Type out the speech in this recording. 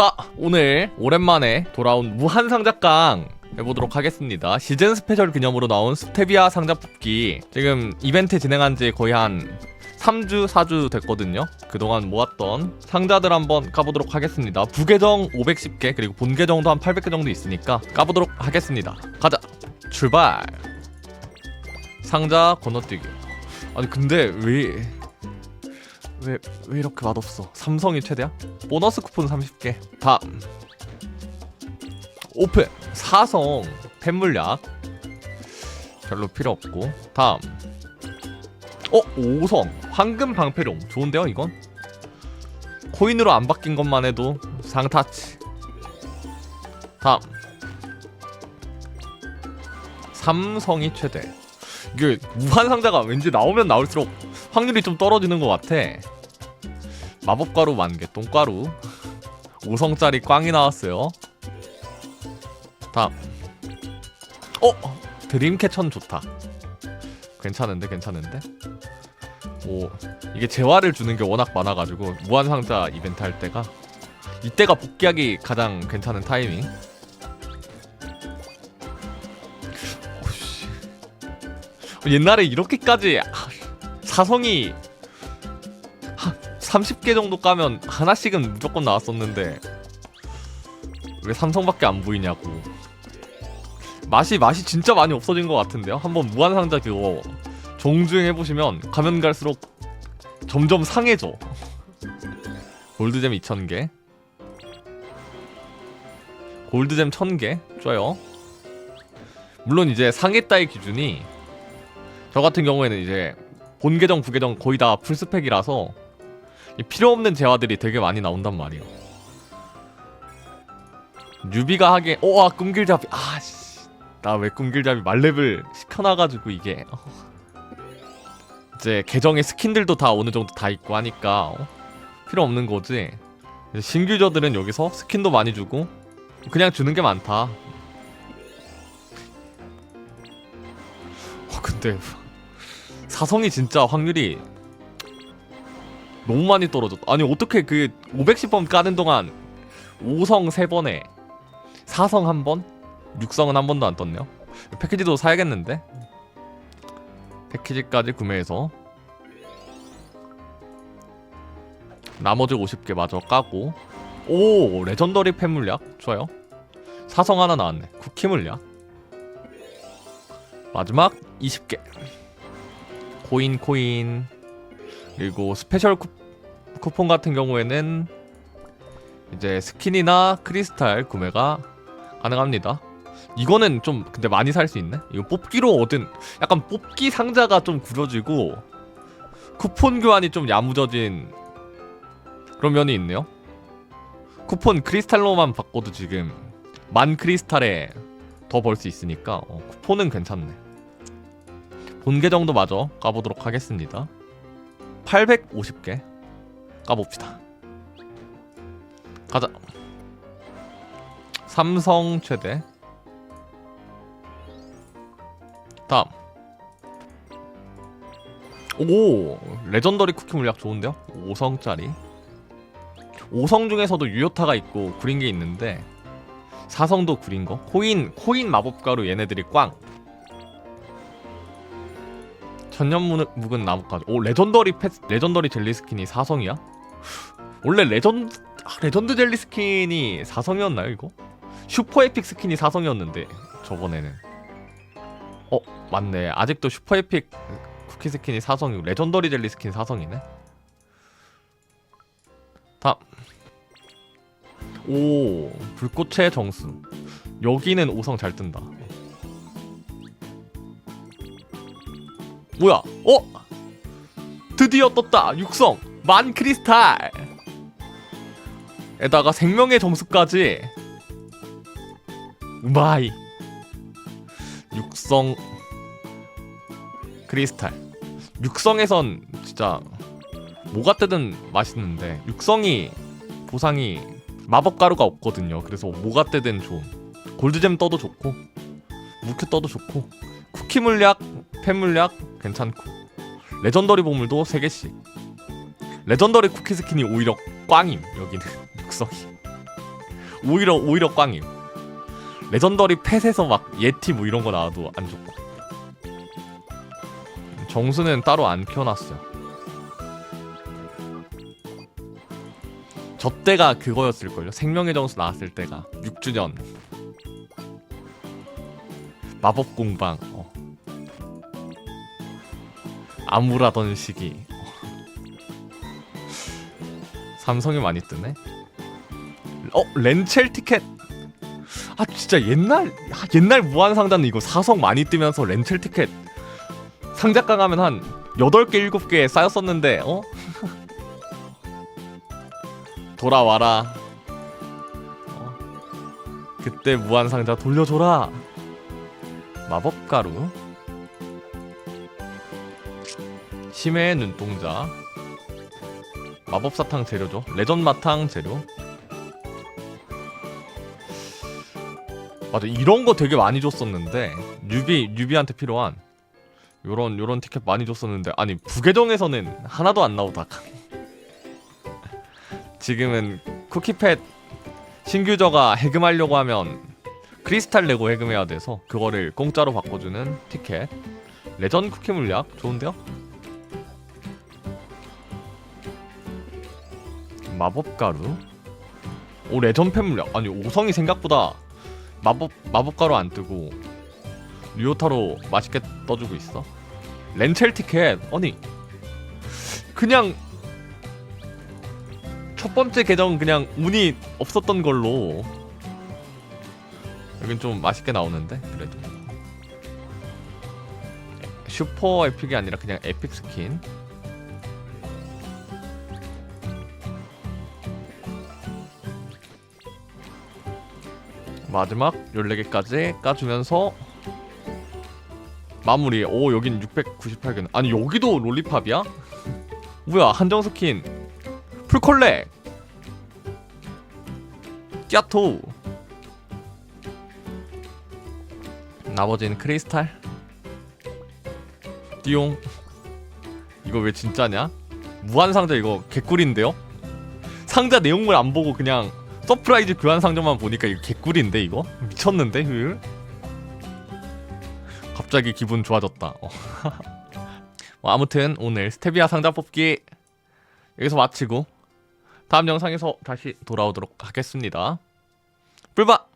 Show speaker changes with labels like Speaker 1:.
Speaker 1: 자 오늘 오랜만에 돌아온 무한상자강 해보도록 하겠습니다. 시즌 스페셜 기념으로 나온 스테비아 상자 뽑기. 지금 이벤트 진행한 지 거의 한 3주 4주 됐거든요. 그동안 모았던 상자들 한번 까보도록 하겠습니다. 부계정 510개 그리고 본계정도 한 800개 정도 있으니까 까보도록 하겠습니다. 가자 출발! 상자 건너뛰기. 아니 근데 왜 왜, 왜 이렇게 맛없어? 삼성이 최대야? 보너스 쿠폰 30개. 다음. 오픈. 사성. 팬물약. 별로 필요 없고. 다음. 어, 오성. 황금 방패룡. 좋은데요, 이건? 코인으로 안 바뀐 것만 해도 상타치. 다음. 삼성이 최대. 이게 무한 상자가 왠지 나오면 나올수록 확률이 좀 떨어지는 것 같아. 마법가루 만개, 똥가루. 5성짜리 꽝이 나왔어요. 다음. 어! 드림캐천 좋다. 괜찮은데, 괜찮은데? 오, 이게 재화를 주는 게 워낙 많아가지고, 무한상자 이벤트 할 때가. 이때가 복귀하기 가장 괜찮은 타이밍. 옛날에 이렇게까지 아, 사성이 한 30개 정도 까면 하나씩은 무조건 나왔었는데 왜 삼성밖에 안 보이냐고. 맛이 맛이 진짜 많이 없어진 것 같은데요? 한번 무한상자 그거 종주행 해보시면 가면 갈수록 점점 상해져. 골드잼 2000개. 골드잼 1000개? 좋아요. 물론 이제 상했다의 기준이 저 같은 경우에는 이제 본 계정, 부 계정 거의 다 풀스펙이라서 이 필요 없는 재화들이 되게 많이 나온단 말이에요. 뉴비가 하기에 오아 꿈길잡이 아씨 나 왜 꿈길잡이 말렙을 시켜놔가지고 이게 어. 이제 계정에 스킨들도 다 어느 정도 다 있고 하니까 어? 필요 없는 거지. 신규저들은 여기서 스킨도 많이 주고 그냥 주는 게 많다. 어, 근데 사성이 진짜 확률이 너무 많이 떨어졌다. 아니 어떻게 그 510번 까는 동안 5성 3번에 4성 1번, 6성은 한 번도 안 떴네요. 패키지도 사야겠는데? 패키지까지 구매해서 나머지 50개 마저 까고 오 레전더리 팬 물약 좋아요. 사성 하나 나왔네. 쿠키 물약 마지막 20개 코인 코인 그리고 스페셜 쿠, 쿠폰 같은 경우에는 이제 스킨이나 크리스탈 구매가 가능합니다. 이거는 좀 근데 많이 살 수 있네? 이거 뽑기로 얻은 약간 뽑기 상자가 좀 구려지고 쿠폰 교환이 좀 야무져진 그런 면이 있네요. 쿠폰 크리스탈로만 바꿔도 지금 만 크리스탈에 더 벌 수 있으니까 어, 쿠폰은 괜찮네. 본 계 정도 마저 까보도록 하겠습니다. 850개 까봅시다. 가자. 삼성 최대. 다음. 오 레전더리 쿠키 물약 좋은데요? 5성짜리. 5성 중에서도 유효타가 있고 구린 게 있는데 4성도 구린 거? 코인 코인 마법가루 얘네들이 꽝 천년 묵- 묵은 나뭇가지. 오 레전더리 패 레전더리 젤리 스킨이 4성이야? 원래 레전 아, 레전드 젤리 스킨이 4성이었나요 이거? 슈퍼 에픽 스킨이 4성이었는데 저번에는 어 맞네 아직도 슈퍼 에픽 쿠키 스킨이 4성이고 레전더리 젤리 스킨 4성이네 다음 오 불꽃의 정수 여기는 5성 잘 뜬다 뭐야? 어? 드디어 떴다. 육성 만 크리스탈. 에다가 생명의 점수까지. 우마이. 육성 크리스탈. 육성에선 진짜 뭐가 뜨든 맛있는데 육성이 보상이 마법 가루가 없거든요. 그래서 뭐가 뜨든 좋은. 골드잼 떠도 좋고 무큐 떠도 좋고 쿠키 물약, 팬 물약 괜찮고 레전더리 보물도 3개씩 레전더리 쿠키 스킨이 오히려 꽝임 여기는 육성이 오히려 오히려 꽝임. 레전더리 펫에서 막 예티 뭐 이런 거 나와도 안 좋고. 정수는 따로 안 켜놨어요. 저 때가 그거였을걸요. 생명의 정수 나왔을 때가 6주년. 마법 공방. 어. 암울하던 시기. 어. 삼성이 많이 뜨네. 어 렌첼 티켓. 아 진짜 옛날 아, 옛날 무한 상단 이거 사성 많이 뜨면서 렌첼 티켓 상자가 하면 한 8개 7개 쌓였었는데 어? 돌아와라. 어. 그때 무한 상자 돌려줘라. 마법 가루. 심해의 눈동자. 마법 사탕 재료죠. 레전 마탕 재료. 맞아 이런 거 되게 많이 줬었는데 뉴비 뉴비한테 필요한 요런 요런 티켓 많이 줬었는데 아니 부계정에서는 하나도 안 나오다가 지금은 쿠키팻 신규저가 해금하려고 하면 크리스탈 내고 해금해야 돼서 그거를 공짜로 바꿔주는 티켓 레전 쿠키 물약 좋은데요? 마법 가루? 오 레전 팬 물약 아니 오성이 생각보다 마법 마법 가루 안 뜨고 리오타로 맛있게 떠주고 있어? 렌첼 티켓 아니 그냥 첫 번째 계정 그냥 운이 없었던 걸로. 여긴 좀 맛있게 나오는데 그래도. 슈퍼 에픽이 아니라 그냥 에픽 스킨 마지막 14개까지 까주면서 마무리. 오 여긴 698개 아니 여기도 롤리팝이야? 뭐야 한정 스킨. 풀컬렉 끼아토. 나머지는 크리스탈. 띠용. 이거 왜 진짜냐? 무한상자 이거 개꿀인데요? 상자 내용물 안 보고 그냥 서프라이즈 교환 상자만 보니까 이거 개꿀인데 이거? 미쳤는데 효율? 갑자기 기분 좋아졌다 어. 뭐 아무튼 오늘 스테비아 상자 뽑기 여기서 마치고 다음 영상에서 다시 돌아오도록 하겠습니다. 뿔바!